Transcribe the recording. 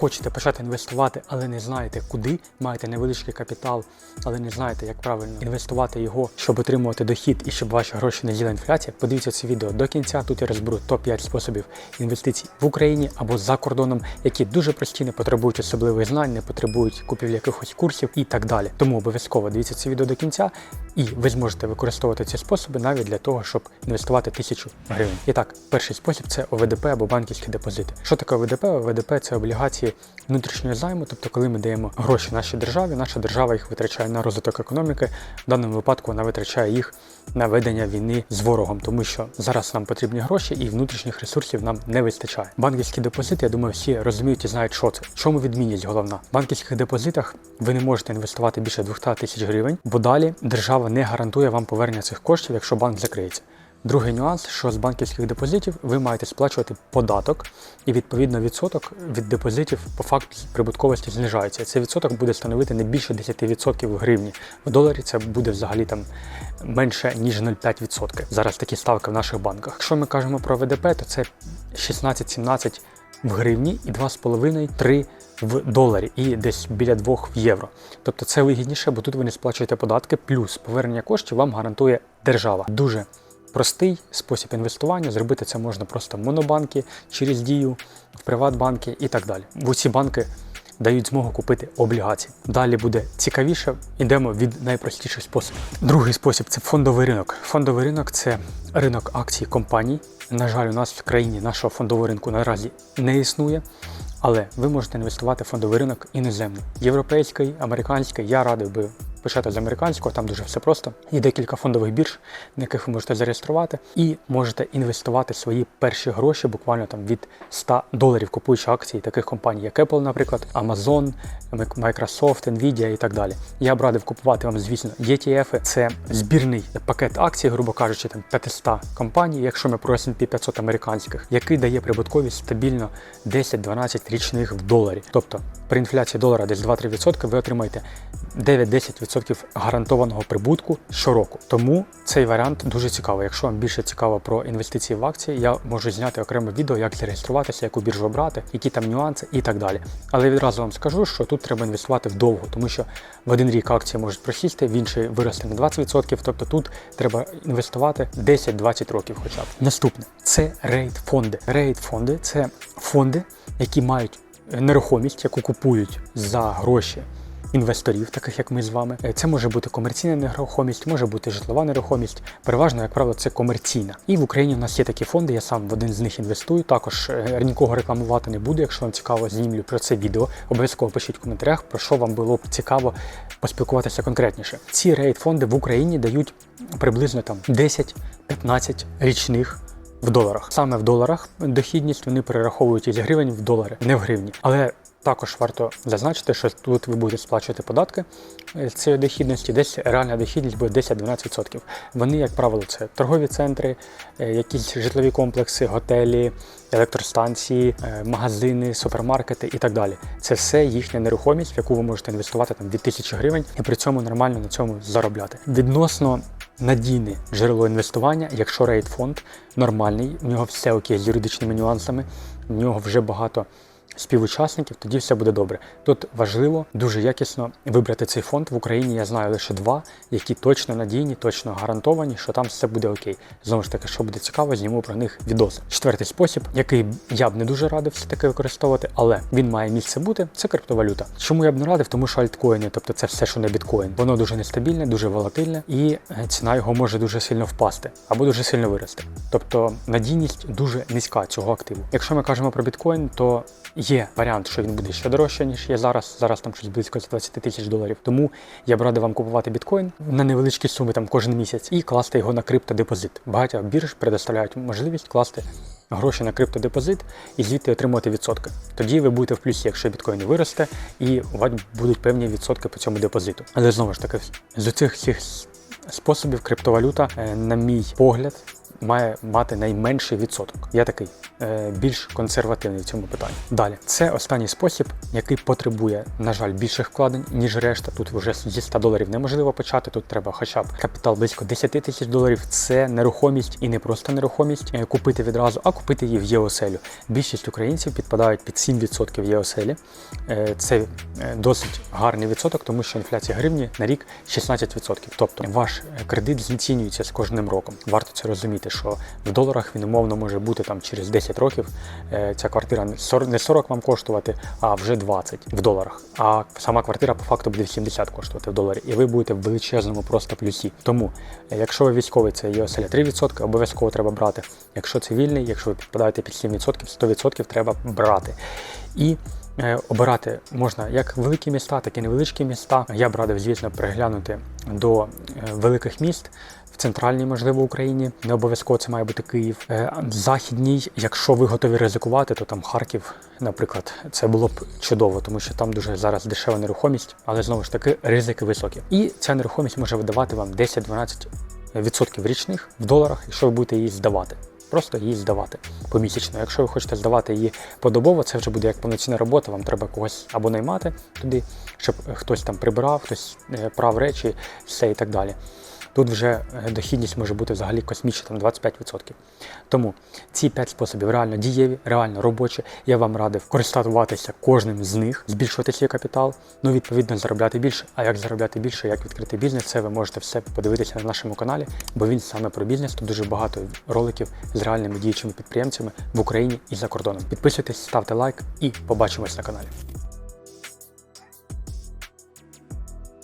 хочете почати інвестувати, але не знаєте куди, маєте невеличкий капітал, але не знаєте, як правильно інвестувати його, щоб отримувати дохід і щоб ваші гроші не з'їла інфляція, подивіться це відео до кінця. Тут я розберу топ-5 способів інвестицій в Україні або за кордоном, які дуже прості, не потребують особливих знань, не потребують купівлі якихось курсів і так далі. Тому обов'язково дивіться це відео до кінця, і ви зможете використовувати ці способи навіть для того, щоб інвестувати тисячу гривень. І так, перший спосіб це ОВДП або банківські депозити. Що таке ОВДП? ОВДП це облігації внутрішнього займу, тобто, коли ми даємо гроші нашій державі, наша держава їх витрачає на розвиток економіки. В даному випадку вона витрачає їх на ведення війни з ворогом, тому що зараз нам потрібні гроші і внутрішніх ресурсів нам не вистачає. Банківські депозити, я думаю, всі розуміють і знають, що це. Чому відмінність головна? В банківських депозитах ви не можете інвестувати більше 200 тисяч гривень, бо далі держава не гарантує вам повернення цих коштів, якщо банк закриється. Другий нюанс, що з банківських депозитів ви маєте сплачувати податок, і відповідно відсоток від депозитів по факту прибутковості знижається. Цей відсоток буде становити не більше 10% в гривні. В доларі це буде взагалі там менше ніж 0,5%. Зараз такі ставки в наших банках. Якщо ми кажемо про ВДП, то це 16-17 в гривні і 2,5-3 в доларі і десь біля 2 в євро. Тобто це вигідніше, бо тут ви не сплачуєте податки, плюс повернення коштів вам гарантує держава. Дуже простий спосіб інвестування. Зробити це можна просто в монобанки, через дію, в приватбанки і так далі. В усі банки дають змогу купити облігації. Далі буде цікавіше. Йдемо від найпростіших способів. Другий спосіб це фондовий ринок. Фондовий ринок це ринок акцій компаній. На жаль, у нас в країні нашого фондового ринку наразі не існує. Але ви можете інвестувати в фондовий ринок іноземний, європейський, американський. Я радив би почати з американського, там дуже все просто. Є декілька фондових бірж, на яких ви можете зареєструвати, і можете інвестувати свої перші гроші буквально там від 100 доларів, купуючи акції таких компаній, як Apple, наприклад, Amazon, Microsoft, Nvidia і так далі. Я б радив купувати вам, звісно, ETF. Це збірний пакет акцій, грубо кажучи, там 500 компаній, якщо ми про S&P 500 американських, який дає прибутковість стабільно 10-12 річних в доларі. Тобто при інфляції долара десь 2-3% ви отримаєте 9-10% гарантованого прибутку щороку. Тому цей варіант дуже цікавий. Якщо вам більше цікаво про інвестиції в акції, я можу зняти окреме відео, як зареєструватися, яку біржу обрати, які там нюанси і так далі. Але відразу вам скажу, що тут треба інвестувати вдовго, тому що в один рік акції можуть просісти, в інший вирости на 20%. Тобто тут треба інвестувати 10-20 років, хоча б. Наступне це рейд фонди. Рейд фонди це фонди, які мають нерухомість, яку купують за гроші інвесторів, таких як ми з вами. Е, Це може бути комерційна нерухомість, може бути житлова нерухомість. Переважно, як правило, це комерційна. І в Україні в нас є такі фонди. Я сам в один з них інвестую. Також е, нікого рекламувати не буду. Якщо вам цікаво, знімлю про це відео. Обов'язково пишіть в коментарях, про що вам було б цікаво поспілкуватися конкретніше. Ці рейд фонди в Україні дають приблизно там 10-15 річних. В доларах саме в доларах дохідність вони перераховують із гривень в долари, не в гривні. Але також варто зазначити, що тут ви будете сплачувати податки з цієї дохідності, десь реальна дохідність буде 10-12%. Вони, як правило, це торгові центри, е, якісь житлові комплекси, готелі, електростанції, е, магазини, супермаркети і так далі. Це все їхня нерухомість, в яку ви можете інвестувати там від тисячі гривень і при цьому нормально на цьому заробляти. Відносно надійне джерело інвестування, якщо рейд фонд нормальний, в нього все окей з юридичними нюансами, в нього вже багато співучасників, тоді все буде добре. Тут важливо дуже якісно вибрати цей фонд в Україні. Я знаю лише два, які точно надійні, точно гарантовані, що там все буде окей. Знову ж таки, що буде цікаво, зніму про них відоси. Четвертий спосіб, який я б не дуже радив все таки використовувати, але він має місце бути. Це криптовалюта. Чому я б не радив? Тому що альткоїни, тобто це все, що не біткоін, воно дуже нестабільне, дуже волатильне, і е, ціна його може дуже сильно впасти або дуже сильно вирости. Тобто надійність дуже низька цього активу. Якщо ми кажемо про біткоін, то є варіант, що він буде ще дорожче, ніж є зараз. Зараз там щось близько 20 тисяч доларів. Тому я б радив вам купувати біткоін на невеличкі суми там кожен місяць і класти його на криптодепозит. Багато бірж предоставляють можливість класти гроші на криптодепозит і звідти отримувати відсотки. Тоді ви будете в плюсі, якщо біткоін виросте, і у вас будуть певні відсотки по цьому депозиту. Але знову ж таки, з цих всіх способів криптовалюта, е, на мій погляд, має мати найменший відсоток. Я такий е, більш консервативний в цьому питанні. Далі, це останній спосіб, який потребує, на жаль, більших вкладень, ніж решта. Тут вже зі 100 доларів неможливо почати. Тут треба хоча б капітал близько 10 тисяч доларів. Це нерухомість і не просто нерухомість е, купити відразу, а купити її в ЄОСЕЛю. Більшість українців підпадають під 7% ЄОСЕЛі. Е, Це досить гарний відсоток, тому що інфляція гривні на рік 16%. Тобто ваш кредит знецінюється з кожним роком. Варто це розуміти, що в доларах він умовно може бути там через 10 років. е, Ця квартира не 40 вам коштувати, а вже 20 в доларах. А сама квартира по факту буде 70 коштувати в доларі, і ви будете в величезному просто плюсі. Тому, е, якщо ви військовий, це є оселя 3%, обов'язково треба брати. Якщо цивільний, якщо ви підпадаєте під 7%, 100% треба брати. І Обирати можна як великі міста, так і невеличкі міста. Я б радив, звісно, переглянути до е, великих міст в центральній, можливо, Україні. Не обов'язково це має бути Київ. Е, Західній, якщо ви готові ризикувати, то там Харків, наприклад, це було б чудово, тому що там дуже зараз дешева нерухомість, але знову ж таки ризики високі. І ця нерухомість може видавати вам 10-12% річних в доларах, якщо ви будете її здавати. Просто її здавати помісячно. Якщо ви хочете здавати її подобово, це вже буде як повноцінна робота. Вам треба когось або наймати туди, щоб хтось там прибирав, хтось е, прав речі, все і так далі. Тут вже е, дохідність може бути взагалі космічна, там 25%. Тому ці 5 способів реально дієві, реально робочі. Я вам радив користуватися кожним з них, збільшувати свій капітал, ну відповідно заробляти більше. А як заробляти більше, як відкрити бізнес, це ви можете все подивитися на нашому каналі, бо він саме про бізнес. Тут дуже багато роликів з реальними діючими підприємцями в Україні і за кордоном. Підписуйтесь, ставте лайк і побачимось на каналі.